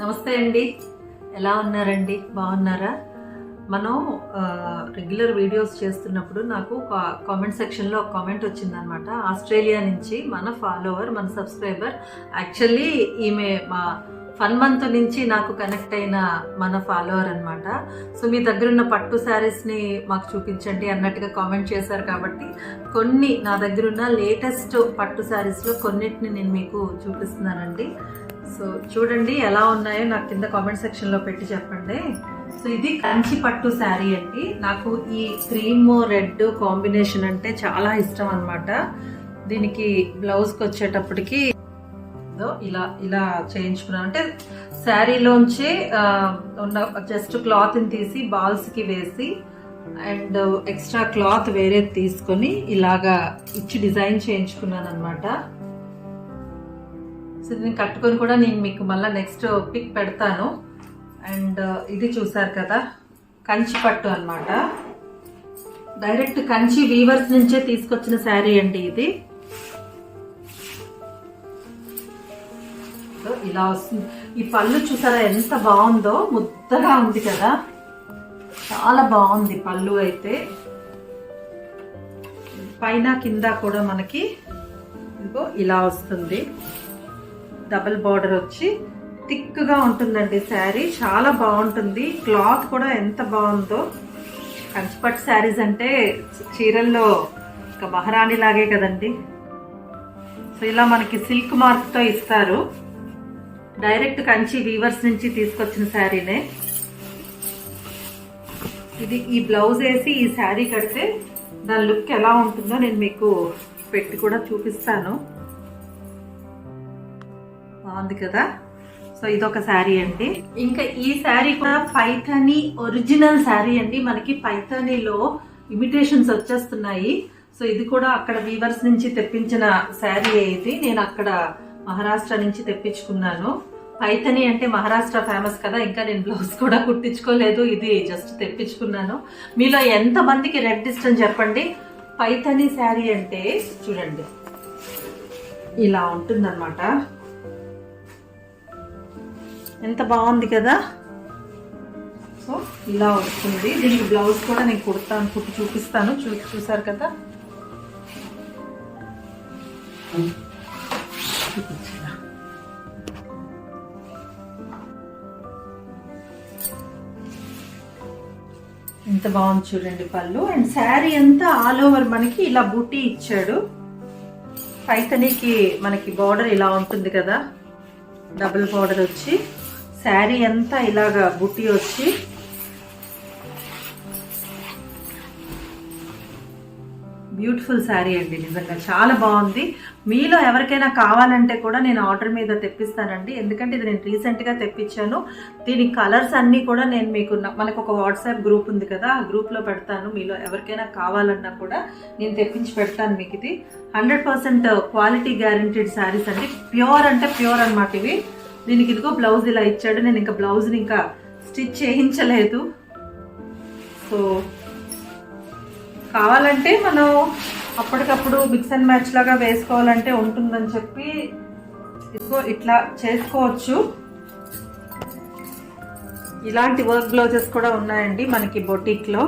నమస్తే అండి. ఎలా ఉన్నారండి? బాగున్నారా? మనం రెగ్యులర్ వీడియోస్ చేస్తున్నప్పుడు నాకు కామెంట్ సెక్షన్లో ఒక కామెంట్ వచ్చిందనమాట ఆస్ట్రేలియా నుంచి మన ఫాలోవర్ మన సబ్స్క్రైబర్ యాక్చువల్లీ ఈమె మా ఫన్ మంత్ నుంచి నాకు కనెక్ట్ అయిన మన ఫాలోవర్ అనమాట సో మీ దగ్గర ఉన్న పట్టు శారీస్ని మాకు చూపించండి అన్నట్టుగా కామెంట్ చేశారు కాబట్టి కొన్ని నా దగ్గర ఉన్న లేటెస్ట్ పట్టు శారీస్లో కొన్నిటిని నేను మీకు చూపిస్తున్నానండి. సో చూడండి ఎలా ఉన్నాయో నాకు కింద కామెంట్ సెక్షన్లో పెట్టి చెప్పండి. సో ఇది కంచి పట్టు శారీ అండి. నాకు ఈ క్రీమ్ రెడ్ కాంబినేషన్ అంటే చాలా ఇష్టం అనమాట దీనికి బ్లౌజ్కి వచ్చేటప్పటికి ఇలా ఇలా చేయించుకున్నాను. అంటే శారీలోంచి ఉన్న జస్ట్ క్లాత్ని తీసి బాల్స్కి వేసి అండ్ ఎక్స్ట్రా క్లాత్ వేరే తీసుకొని ఇలాగా ఇచ్చి డిజైన్ చేయించుకున్నాను అనమాట సో దీన్ని కట్టుకొని కూడా నేను మీకు మళ్ళీ నెక్స్ట్ పిక్ పెడతాను. అండ్ uh, ఇది చూసారు కదా కంచి పట్టు అన్నమాట. డైరెక్ట్ కంచి వీవర్స్ నుంచే తీసుకొచ్చిన శారీ అండి ఇది. ఇలా వస్తుంది. ఈ పళ్ళు చూసారా ఎంత బాగుందో? ముద్దగా ఉంది కదా. చాలా బాగుంది పళ్ళు అయితే. పైన కింద కూడా మనకి ఇదిగో ఇలా వస్తుంది. డబల్ బార్డర్ వచ్చి థిక్గా ఉంటుందండి శారీ. చాలా బాగుంటుంది. క్లాత్ కూడా ఎంత బాగుందో. కంచిపట్టు శారీస్ అంటే చీరల్లో ఒక మహారాణి లాగే కదండి. సో ఇలా మనకి సిల్క్ మార్క్తో ఇస్తారు. డైరెక్ట్ కంచి వీవర్స్ నుంచి తీసుకొచ్చిన శారీనే. ఇది ఈ బ్లౌజ్ వేసి ఈ శారీ కడితే దాని లుక్ ఎలా ఉంటుందో నేను మీకు పెట్టి కూడా చూపిస్తాను. బాగుంది కదా? సో ఇదొక శారీ అండి. ఇంకా ఈ శారీ కూడా పైథానీ ఒరిజినల్ శారీ అండి. మనకి పైథానీలో ఇమిటేషన్స్ వచ్చేస్తున్నాయి. సో ఇది కూడా అక్కడ వీవర్స్ నుంచి తెప్పించిన శారీ ఇది. నేను అక్కడ మహారాష్ట్ర నుంచి తెప్పించుకున్నాను. పైథని అంటే మహారాష్ట్ర ఫేమస్ కదా. ఇంకా నేను బ్లౌజ్ కూడా కుట్టించుకోలేదు. ఇది జస్ట్ తెప్పించుకున్నాను. మీలో ఎంతమందికి రెడ్ ఇష్టం చెప్పండి? పైథని శారీ అంటే చూడండి. ఇలా ఉంటుందన్నమాట. ఎంత బాగుంది కదా. సో ఇలా వస్తుంది. దీనికి బ్లౌజ్ కూడా నేను కుడతాను కుట్టి చూపిస్తాను. చూ చూసారు కదా. ఎంత బాగుంది చూడండి పళ్ళు. అండ్ శారీ అంతా ఆల్ ఓవర్ మనకి ఇలా బూటీ ఇచ్చాడు. పైతనికి మనకి బార్డర్ ఇలా ఉంటుంది కదా. డబుల్ బార్డర్ వచ్చి. శారీ అంతా ఇలాగా బుట్టి వచ్చి బ్యూటిఫుల్ శారీ అండి నిజంగా. చాలా బాగుంది. మీలో ఎవరికైనా కావాలంటే కూడా నేను ఆర్డర్ మీద తెప్పిస్తానండి. ఎందుకంటే ఇది నేను రీసెంట్గా తెప్పించాను. దీని కలర్స్ అన్నీ కూడా నేను మీకు మనకు ఒక వాట్సాప్ గ్రూప్ ఉంది కదా ఆ గ్రూప్లో పెడతాను. మీలో ఎవరికైనా కావాలన్నా కూడా నేను తెప్పించి పెడతాను మీకు ఇది. Hundred percent quality guaranteed saris అండి. ప్యూర్ అంటే ప్యూర్ అన్నమాట ఇవి. దీనికి ఇదిగో బ్లౌజ్ ఇలా ఇచ్చాడు. నేను ఇంకా బ్లౌజ్ని ఇంకా స్టిచ్ చేయించలేదు. సో కావాలంటే మనం అప్పటికప్పుడు మిక్స్ అండ్ మ్యాచ్ లాగా వేసుకోవాలంటే ఉంటుందని చెప్పి ఇదిగో ఇట్లా చేసుకోవచ్చు. ఇలాంటి వర్క్ బ్లౌజెస్ కూడా ఉన్నాయండి మనకి బొటిక్లో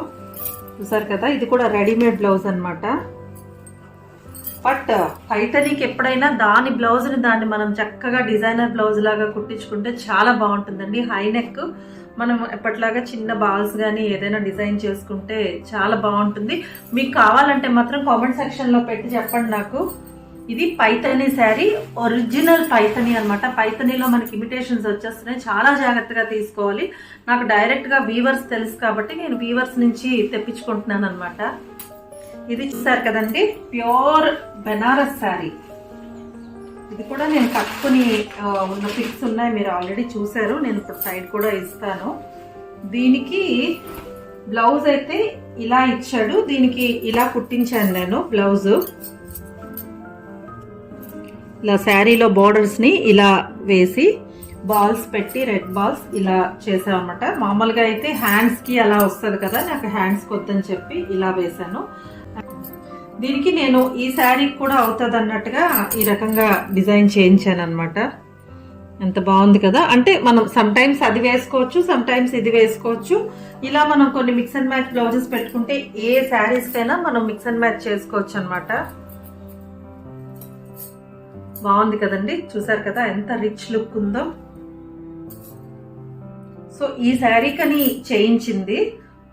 చూసారు కదా? ఇది కూడా రెడీమేడ్ బ్లౌజ్ అనమాట బట్ పైతనీకి ఎప్పుడైనా దాని బ్లౌజ్ని దాన్ని మనం చక్కగా డిజైనర్ బ్లౌజ్ లాగా కుట్టించుకుంటే చాలా బాగుంటుందండి. హై నెక్ మనం ఎప్పటిలాగా చిన్న బాల్స్ కానీ ఏదైనా డిజైన్ చేసుకుంటే చాలా బాగుంటుంది. మీకు కావాలంటే మాత్రం కామెంట్ సెక్షన్లో పెట్టి చెప్పండి నాకు. ఇది పైతని శారీ ఒరిజినల్ పైతని అన్నమాట. పైతనీలో మనకి ఇమిటేషన్స్ వచ్చేస్తున్నాయి. చాలా జాగ్రత్తగా తీసుకోవాలి. నాకు డైరెక్ట్గా వీవర్స్ తెలుసు కాబట్టి నేను వీవర్స్ నుంచి తెప్పించుకుంటున్నాను అనమాట ఇది చూసారు కదండి? ప్యూర్ బెనారస్ శారీ. ఇది కూడా నేను కట్టుకుని ఉన్న పిక్స్ ఉన్నాయి మీరు ఆల్రెడీ చూసారు నేను ఇప్పుడు సైడ్ కూడా ఇస్తాను. దీనికి బ్లౌజ్ అయితే ఇలా ఇచ్చాడు. దీనికి ఇలా కుట్టించాను నేను బ్లౌజ్. ఇలా శారీలో బోర్డర్స్ని ఇలా వేసి బాల్స్ పెట్టి రెడ్ బాల్స్ ఇలా చేసామన్నమాట మామూలుగా అయితే హ్యాండ్స్కి అలా వస్తుంది కదా నాకు హ్యాండ్స్కి వద్దని చెప్పి ఇలా వేశాను. దీనికి నేను ఈ శారీ కూడా అవుతుంది అన్నట్టుగా ఈ రకంగా డిజైన్ చేయించాను అనమాట ఎంత బాగుంది కదా. అంటే మనం సమ్ టైమ్స్ అది వేసుకోవచ్చు సమ్ టైమ్స్ ఇది వేసుకోవచ్చు. ఇలా మనం కొన్ని మిక్స్ అండ్ మ్యాచ్ బ్లౌజెస్ పెట్టుకుంటే ఏ శారీస్ కైనా మనం మిక్స్ అండ్ మ్యాచ్ చేసుకోవచ్చు అనమాట బాగుంది కదండి. చూసారు కదా ఎంత రిచ్ లుక్ ఉందో. సో ఈ శారీ కని చేయించింది.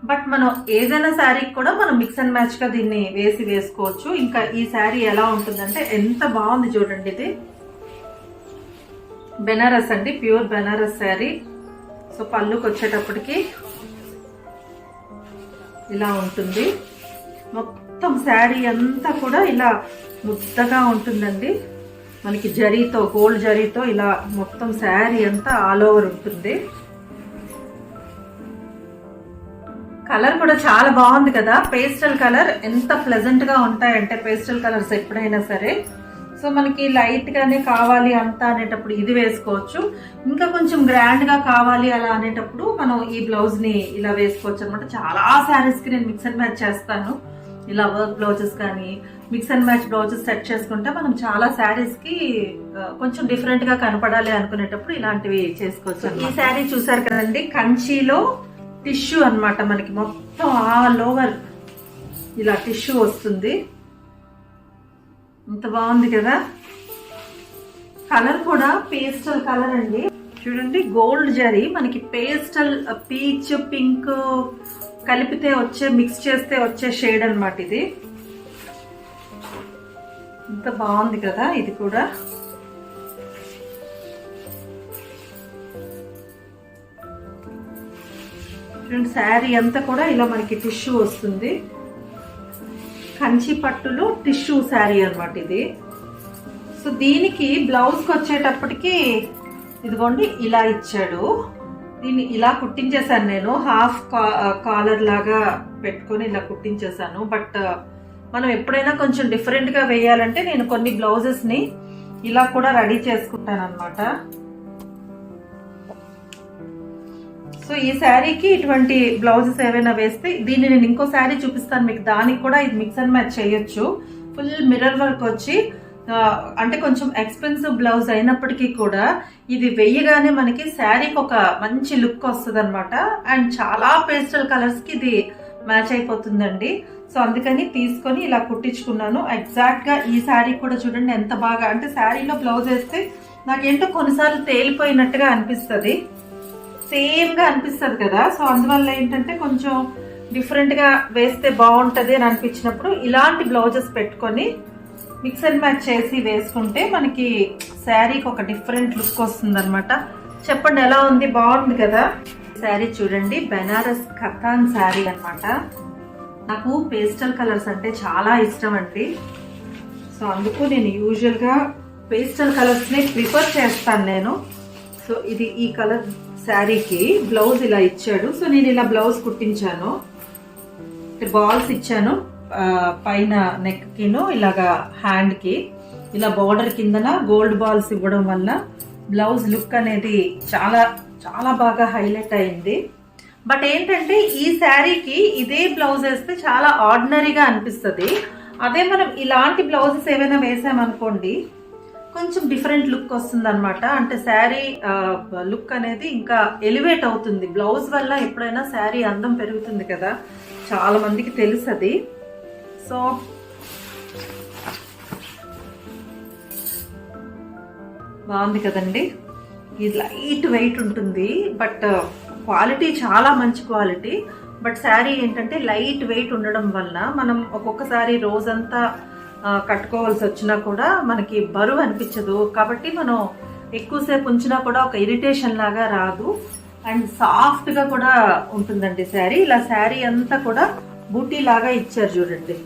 బట్ మనం ఏదైనా శారీకి కూడా మనం మిక్స్ అండ్ మ్యాచ్గా దీన్ని వేసి వేసుకోవచ్చు. ఇంకా ఈ శారీ ఎలా ఉంటుందంటే ఎంత బాగుంది చూడండి ఇది. బెనారస్ అండి ప్యూర్ బెనారస్ శారీ. సో పళ్ళుకి వచ్చేటప్పటికి ఇలా ఉంటుంది. మొత్తం శారీ అంతా కూడా ఇలా ముద్దగా ఉంటుందండి. మనకి జరీతో గోల్డ్ జరీతో ఇలా మొత్తం శారీ అంతా ఆల్ ఓవర్ ఉంటుంది. కలర్ కూడా చాలా బాగుంది కదా. పేస్టల్ కలర్ ఎంత ప్లెజెంట్గా ఉంటాయంటే పేస్టల్ కలర్స్ ఎప్పుడైనా సరే. సో మనకి లైట్ గానే కావాలి అంత అనేటప్పుడు ఇది వేసుకోవచ్చు. ఇంకా కొంచెం గ్రాండ్గా కావాలి అలా అనేటప్పుడు మనం ఈ బ్లౌజ్ని ఇలా వేసుకోవచ్చు అనమాట చాలా శారీస్కి నేను మిక్స్ అండ్ మ్యాచ్ చేస్తాను. ఇలా వర్క్ బ్లౌజెస్ కానీ mix and match blouses set చేసుకుంటే మనం చాలా శారీస్కి కొంచెం డిఫరెంట్గా కనపడాలి అనుకునేటప్పుడు ఇలాంటివి చేసుకోవచ్చు ఈ శారీ చూసారు కదండి? కంచిలో టిష్యూ అన్నమాట మనకి. మొత్తం ఆల్ ఓవర్ ఇలా టిష్యూ వస్తుంది. ఇంత బాగుంది కదా? కలర్ కూడా పేస్టల్ కలర్ అండి. చూడండి గోల్డ్ జరీ. మనకి పేస్టల్ పీచ్ పింక్ కలిపితే వచ్చే మిక్స్ చేస్తే వచ్చే షేడ్ అన్నమాట ఇది. ఇంత బాగుంది కదా ఇది కూడా. చూడండి శారీ అంతా కూడా ఇలా మనకి టిష్యూ వస్తుంది. కంచి పట్టులో టిష్యూ శారీ అనమాట ఇది. సో దీనికి బ్లౌజ్కి వచ్చేటప్పటికి ఇదిగోండి ఇలా ఇచ్చాడు. దీన్ని ఇలా కుట్టించేసాను నేను. హాఫ్ కాలర్ లాగా పెట్టుకొని ఇలా కుట్టించేసాను బట్ మనం ఎప్పుడైనా కొంచెం డిఫరెంట్గా వేయాలంటే నేను కొన్ని బ్లౌజెస్ని ఇలా కూడా రెడీ చేసుకుంటాను అనమాట సో ఈ శారీకి ఇటువంటి బ్లౌజెస్ ఏవైనా వేస్తే దీన్ని నేను ఇంకో శారీ చూపిస్తాను మీకు. దానికి కూడా ఇది మిక్స్ అండ్ మ్యాచ్ చేయొచ్చు. ఫుల్ మిర్రర్ వర్క్ వచ్చి అంటే కొంచెం ఎక్స్పెన్సివ్ బ్లౌజ్ అయినప్పటికీ కూడా ఇది వెయ్యగానే మనకి శారీకి ఒక మంచి లుక్ వస్తుంది అనమాట అండ్ చాలా పేస్టల్ కలర్స్కి ఇది మ్యాచ్ అయిపోతుందండి. సో అందుకని తీసుకొని ఇలా కుట్టించుకున్నాను. ఎగ్జాక్ట్గా ఈ శారీ కూడా చూడండి ఎంత బాగా అంటే శారీలో బ్లౌజ్ వేస్తే నాకేంటో కొన్నిసార్లు తేలిపోయినట్టుగా అనిపిస్తుంది. సేమ్గా అనిపిస్తుంది కదా. సో అందువల్ల ఏంటంటే కొంచెం డిఫరెంట్గా వేస్తే బాగుంటది అని అనిపించినప్పుడు ఇలాంటి బ్లౌజెస్ పెట్టుకొని మిక్స్ అండ్ మ్యాచ్ చేసి వేసుకుంటే మనకి శారీకి ఒక డిఫరెంట్ లుక్ వస్తుంది అనమాట చెప్పండి ఎలా ఉంది? బాగుంది కదా? శారీ చూడండి బెనారస్ కథాన్ శారీ అనమాట నాకు పేస్టల్ కలర్స్ అంటే చాలా ఇష్టం అండి. సో అందుకు నేను యూజువల్గా పేస్టల్ కలర్స్ని ప్రిఫర్ చేస్తాను నేను. సో ఇది ఈ కలర్ శారీకి బ్లౌజ్ ఇలా ఇచ్చాడు. సో నేను ఇలా బ్లౌజ్ కుట్టించాను. బాల్స్ ఇచ్చాను. పైన నెక్కిను ఇలాగా హ్యాండ్కి. ఇలా బార్డర్ కిందన గోల్డ్ బాల్స్ ఇవ్వడం వల్ల బ్లౌజ్ లుక్ అనేది చాలా చాలా బాగా హైలైట్ అయింది. బట్ ఏంటంటే ఈ శారీకి ఇదే బ్లౌజ్ వేస్తే చాలా ఆర్డినరీగా అనిపిస్తుంది. అదే మనం ఇలాంటి బ్లౌజెస్ ఏమైనా వేసామనుకోండి కొంచెం డిఫరెంట్ లుక్ వస్తుంది అనమాట అంటే శారీ లుక్ అనేది ఇంకా ఎలివేట్ అవుతుంది. బ్లౌజ్ వల్ల ఎప్పుడైనా శారీ అందం పెరుగుతుంది కదా. చాలా మందికి తెలుసు అది సో బాగుంది కదండి. ఇది లైట్ వెయిట్ ఉంటుంది. బట్ క్వాలిటీ చాలా మంచి క్వాలిటీ. బట్ శారీ ఏంటంటే లైట్ వెయిట్ ఉండడం వల్ల మనం ఒక్కొక్కసారి రోజంతా కట్టుకోవాల్సి వచ్చినా కూడా మనకి బరువు అనిపించదు. కాబట్టి మనం ఎక్కువసేపు ఉంచినా కూడా ఒక ఇరిటేషన్ లాగా రాదు. అండ్ సాఫ్ట్గా కూడా ఉంటుందండి శారీ. ఇలా శారీ అంతా కూడా బూటీ లాగా ఇచ్చారు చూడండి.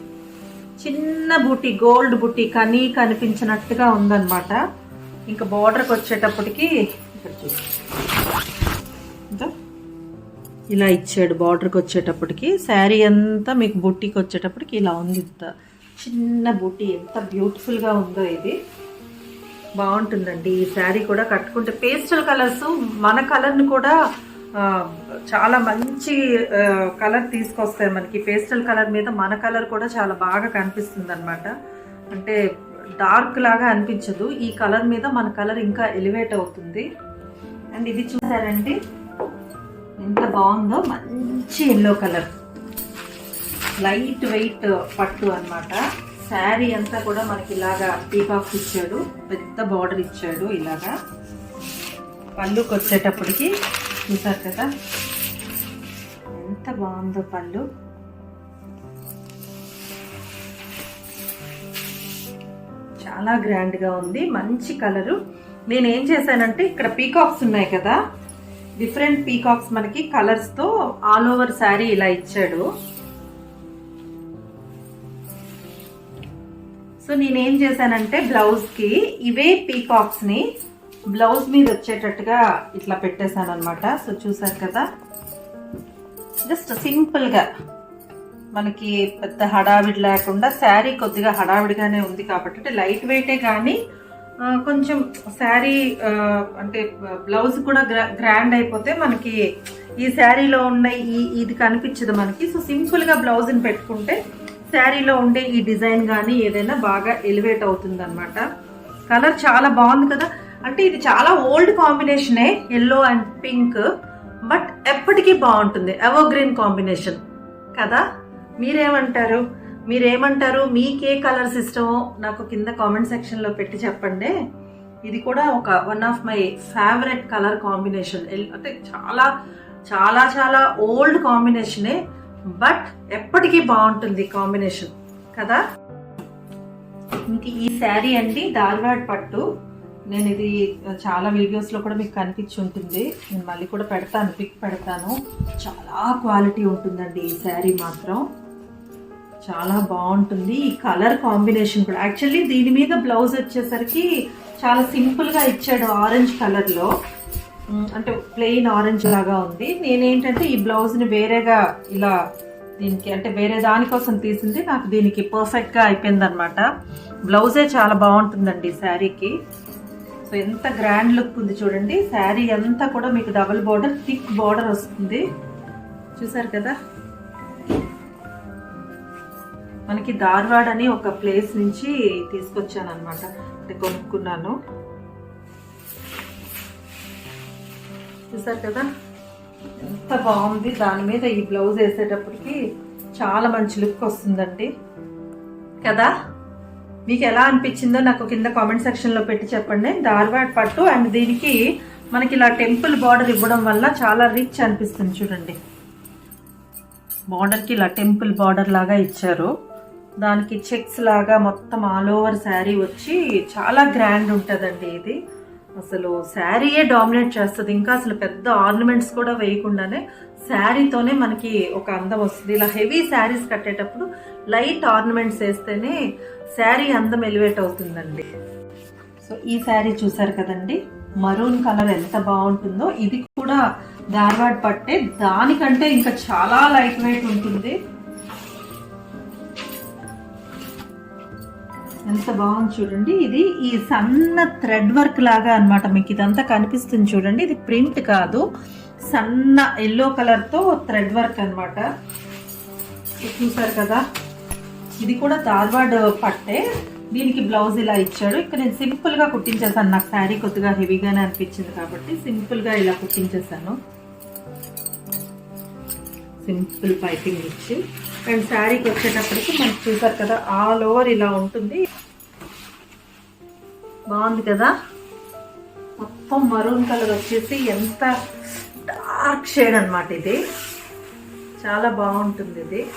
చిన్న బూటీ గోల్డ్ బూటీ కనీ కనిపించినట్టుగా ఉందన్నమాట. ఇంకా బార్డర్కి వచ్చేటప్పటికి ఇక్కడ చూసి ఇలా ఇచ్చాడు బార్డర్కి వచ్చేటప్పటికి. శారీ అంతా మీకు బుట్టికి వచ్చేటప్పటికి ఇలా ఉంది చిన్న బుట్టి ఎంత బ్యూటిఫుల్గా ఉందో ఇది. బాగుంటుందండి. ఈ శారీ కూడా కట్టుకుంటే పేస్టల్ కలర్స్ మన కలర్ని కూడా చాలా మంచి కలర్ తీసుకొస్తాయి మనకి. పేస్టల్ కలర్ మీద మన కలర్ కూడా చాలా బాగా కనిపిస్తుంది అనమాట అంటే డార్క్ లాగా అనిపించదు. ఈ కలర్ మీద మన కలర్ ఇంకా ఎలివేట్ అవుతుంది. అండ్ ఇది చూసారండి ఎంత బాగుందో? మంచి ఎల్లో కలర్ లైట్ వెయిట్ పట్టు అనమాట శారీ అంతా కూడా మనకి ఇలాగా పీకాక్స్ ఇచ్చాడు. పెద్ద బార్డర్ ఇచ్చాడు ఇలాగా. పళ్ళుకి వచ్చేటప్పటికి చూసారు కదా? ఎంత బాగుందో పళ్ళు. చాలా గ్రాండ్గా ఉంది. మంచి కలరు. నేను ఏం చేశానంటే ఇక్కడ పీకాక్స్ ఉన్నాయి కదా. డిఫరెంట్ పీకాక్స్ మనకి కలర్స్తో ఆల్ ఓవర్ శారీ ఇలా ఇచ్చాడు. సో నేనేం చేశానంటే బ్లౌజ్కి ఇవే పీకాక్స్ని బ్లౌజ్ మీద వచ్చేటట్టుగా ఇట్లా పెట్టేశాను అనమాట సో చూసారు కదా? జస్ట్ సింపుల్గా మనకి పెద్ద హడావిడి లేకుండా శారీ కొద్దిగా హడావిడిగానే ఉంది కాబట్టి లైట్ వెయిటే కానీ కొంచెం శారీ అంటే బ్లౌజ్ కూడా గ్రా- గ్రాండ్ అయిపోతే మనకి ఈ శారీలో ఉన్న ఈ ఇది కనిపించదు మనకి. సో సింపుల్గా బ్లౌజ్ని పెట్టుకుంటే శారీలో ఉండే ఈ డిజైన్ కానీ ఏదైనా బాగా ఎలివేట్ అవుతుంది అనమాట కలర్ చాలా బాగుంది కదా. అంటే ఇది చాలా ఓల్డ్ కాంబినేషనే ఎల్లో అండ్ పింక్ బట్ ఎప్పటికీ బాగుంటుంది. Evergreen combination. కదా? మీరేమంటారు? మీరేమంటారు? మీకే కలర్స్ ఇష్టమో నాకు కింద కామెంట్ సెక్షన్లో పెట్టి చెప్పండి. ఇది కూడా ఒక one of my favourite colour combination. అంటే చాలా చాలా చాలా ఓల్డ్ కాంబినేషనే బట్ ఎప్పటికీ బాగుంటుంది కాంబినేషన్. కదా? ఇంక ఈ శారీ అండి ధార్వాడ్ పట్టు. నేను ఇది చాలా వీడియోస్లో కూడా మీకు కనిపించి ఉంటుంది. నేను మళ్ళీ కూడా పెడతాను పిక్ పెడతాను. చాలా క్వాలిటీ ఉంటుందండి ఈ శారీ మాత్రం. చాలా బాగుంటుంది. ఈ కలర్ కాంబినేషన్ కూడా. యాక్చువల్లీ దీని మీద బ్లౌజ్ వచ్చేసరికి చాలా సింపుల్గా ఇచ్చాడు ఆరెంజ్ కలర్లో. అంటే ప్లెయిన్ ఆరెంజ్ లాగా ఉంది. నేనేంటంటే ఈ బ్లౌజ్ని వేరేగా ఇలా దీనికి అంటే వేరే దానికోసం తీసింది. నాకు దీనికి పర్ఫెక్ట్గా అయిపోయింది అనమాట బ్లౌజే చాలా బాగుంటుందండి శారీకి. సో ఎంత గ్రాండ్ లుక్ ఉంది చూడండి. శారీ అంతా కూడా మీకు డబుల్ బార్డర్ థిక్ బార్డర్ వస్తుంది. చూసారు కదా? మనకి ధార్వాడ్ అని ఒక ప్లేస్ నుంచి తీసుకొచ్చాను అనమాట అంటే కొనుక్కున్నాను. చూసారు కదా? ఎంత బాగుంది. దాని మీద ఈ బ్లౌజ్ వేసేటప్పటికి చాలా మంచి లుక్ వస్తుందండి. కదా? మీకు ఎలా అనిపించిందో నాకు కింద కామెంట్ సెక్షన్లో పెట్టి చెప్పండి. ధార్వాడ్ పట్టు అండ్ దీనికి మనకి ఇలా టెంపుల్ బార్డర్ ఇవ్వడం వల్ల చాలా రిచ్ అనిపిస్తుంది చూడండి. బార్డర్కి ఇలా టెంపుల్ బార్డర్ లాగా ఇచ్చారు. దానికి చెక్స్ లాగా మొత్తం ఆల్ ఓవర్ శారీ వచ్చి చాలా గ్రాండ్ ఉంటుందండి ఇది. అసలు శారీయే డామినేట్ చేస్తుంది. ఇంకా అసలు పెద్ద ఆర్నమెంట్స్ కూడా వేయకుండానే శారీతోనే మనకి ఒక అందం వస్తుంది. ఇలా హెవీ శారీస్ కట్టేటప్పుడు లైట్ ఆర్నమెంట్స్ వేస్తేనే శారీ అందం ఎలివేట్ అవుతుందండి. సో ఈ శారీ చూసారు కదండి? మరూన్ కలర్ ఎంత బాగుంటుందో. ఇది కూడా ధార్వాడ్ పట్టే. దానికంటే ఇంకా చాలా లైట్ వెయిట్ ఉంటుంది. ఎంత బాగుంది చూడండి. ఇది ఈ సన్న థ్రెడ్ వర్క్ లాగా అన్నమాట మీకు ఇదంతా కనిపిస్తుంది చూడండి. ఇది ప్రింట్ కాదు. సన్న ఎల్లో కలర్తో థ్రెడ్ వర్క్ అన్నమాట. చూసారు కదా? ఇది కూడా ధార్వాడ్ పట్టే. దీనికి బ్లౌజ్ ఇలా ఇచ్చాడు. ఇక్కడ నేను సింపుల్గా కుట్టించేసాను. నాకు శారీ కొద్దిగా హెవీగానే అనిపించింది కాబట్టి సింపుల్గా ఇలా కుట్టించేసాను. సింపుల్ పైపింగ్ ఇచ్చి. అండ్ శారీకి వచ్చేటప్పటికి మనకి చూసారు కదా ఆల్ ఓవర్ ఇలా ఉంటుంది. బాగుంది కదా? మొత్తం మరూన్ కలర్ వచ్చేసి ఎంత డార్క్ షేడ్ అన్నమాట ఇది. చాలా బాగుంటుంది ఇది.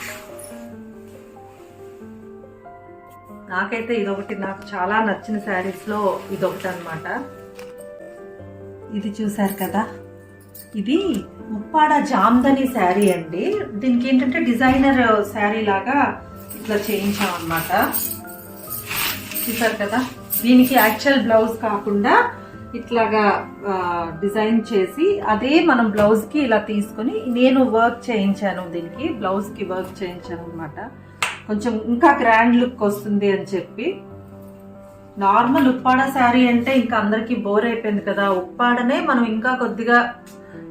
నాకైతే ఇదొకటి నాకు చాలా నచ్చిన శారీస్లో ఇదొకటి అన్నమాట ఇది చూసారు కదా? ఇది ఉప్పాడ జామ్దని శారీ అండి. దీనికి ఏంటంటే డిజైనర్ శారీ లాగా ఇట్లా చేయించాం అనమాట చూసారు కదా? దీనికి యాక్చువల్ బ్లౌజ్ కాకుండా ఇట్లాగా డిజైన్ చేసి అదే మనం బ్లౌజ్కి ఇలా తీసుకొని నేను వర్క్ చేయించాను దీనికి బ్లౌజ్కి వర్క్ చేయించాను అనమాట కొంచెం ఇంకా గ్రాండ్ లుక్ వస్తుంది అని చెప్పి. నార్మల్ ఉప్పాడ శారీ అంటే ఇంకా అందరికీ బోర్ అయిపోయింది కదా. ఉప్పాడనే మనం ఇంకా కొద్దిగా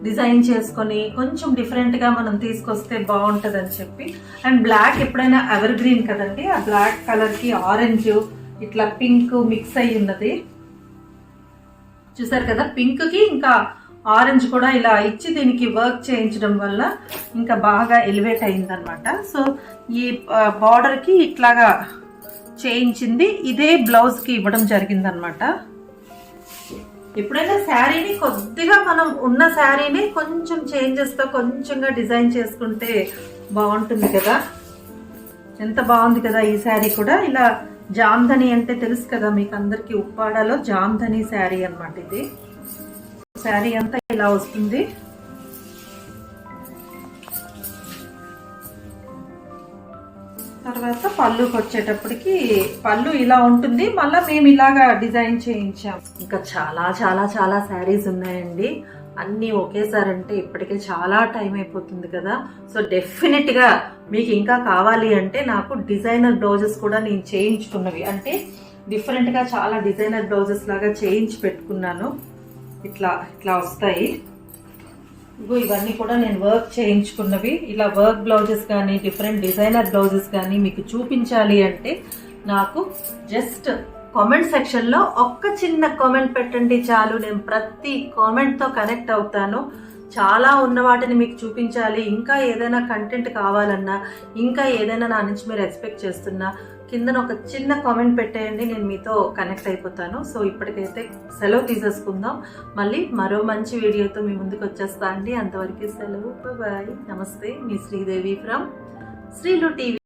డిజైన్ చేసుకొని కొంచెం డిఫరెంట్గా మనం తీసుకొస్తే బాగుంటుంది అని చెప్పి. అండ్ బ్లాక్ ఎప్పుడైనా ఎవర్ గ్రీన్ కదండి. ఆ బ్లాక్ కలర్కి ఆరెంజ్ ఇట్లా పింక్ మిక్స్ అయి ఉన్నది. చూసారు కదా? పింక్కి ఇంకా ఆరెంజ్ కూడా ఇలా ఇచ్చి దీనికి వర్క్ చేయించడం వల్ల ఇంకా బాగా ఎలివేట్ అయిందనమాట సో ఈ బార్డర్కి ఇట్లాగా చేయించింది. ఇదే బ్లౌజ్కి ఇవ్వడం జరిగిందనమాట ఎప్పుడైనా శారీని కొద్దిగా మనం ఉన్న శారీని కొంచెం చేంజెస్తో కొంచెంగా డిజైన్ చేసుకుంటే బాగుంటుంది కదా. ఎంత బాగుంది కదా ఈ శారీ కూడా. ఇలా జామ్ధని అంటే తెలుసు కదా మీకు అందరికి ఉప్పాడలో జామ్ధని శారీ అన్నమాట ఇది. శారీ అంతా ఇలా వస్తుంది. తర్వాత పళ్ళుకి వచ్చేటప్పటికి పళ్ళు ఇలా ఉంటుంది. మళ్ళీ మేము ఇలాగా డిజైన్ చేయించాం. ఇంకా చాలా చాలా చాలా శారీస్ ఉన్నాయండి. అన్నీ ఒకేసారి అంటే ఇప్పటికే చాలా టైం అయిపోతుంది కదా. సో డెఫినెట్గా మీకు ఇంకా కావాలి అంటే నాకు డిజైనర్ బ్లౌజెస్ కూడా నేను చేయించుకున్నవి. అంటే డిఫరెంట్గా చాలా డిజైనర్ బ్లౌజెస్ లాగా చేయించి పెట్టుకున్నాను. ఇట్లా ఇట్లా వస్తాయి. ఇగో ఇవన్నీ కూడా నేను వర్క్ చేయించుకున్నవి. ఇలా వర్క్ బ్లౌజెస్ కానీ డిఫరెంట్ డిజైనర్ బ్లౌజెస్ కానీ మీకు చూపించాలి అంటే నాకు జస్ట్ కామెంట్ సెక్షన్లో ఒక్క చిన్న కామెంట్ పెట్టండి చాలు. నేను ప్రతి కామెంట్తో కనెక్ట్ అవుతాను. చాలా ఉన్న వాటిని మీకు చూపించాలి. ఇంకా ఏదైనా కంటెంట్ కావాలన్నా ఇంకా ఏదైనా నా నుంచి మీరు ఎక్స్పెక్ట్ చేస్తున్నా కిందన ఒక చిన్న కామెంట్ పెట్టేయండి నేను మీతో కనెక్ట్ అయిపోతాను. సో ఇప్పటికైతే సెలవు తీసేసుకుందాం. మళ్ళీ మరో మంచి వీడియోతో మీ ముందుకు వచ్చేస్తా అండి. అంతవరకు సెలవు. బాయ్ నమస్తే. మీ శ్రీదేవి ఫ్రమ్ శ్రీలు టీవీ.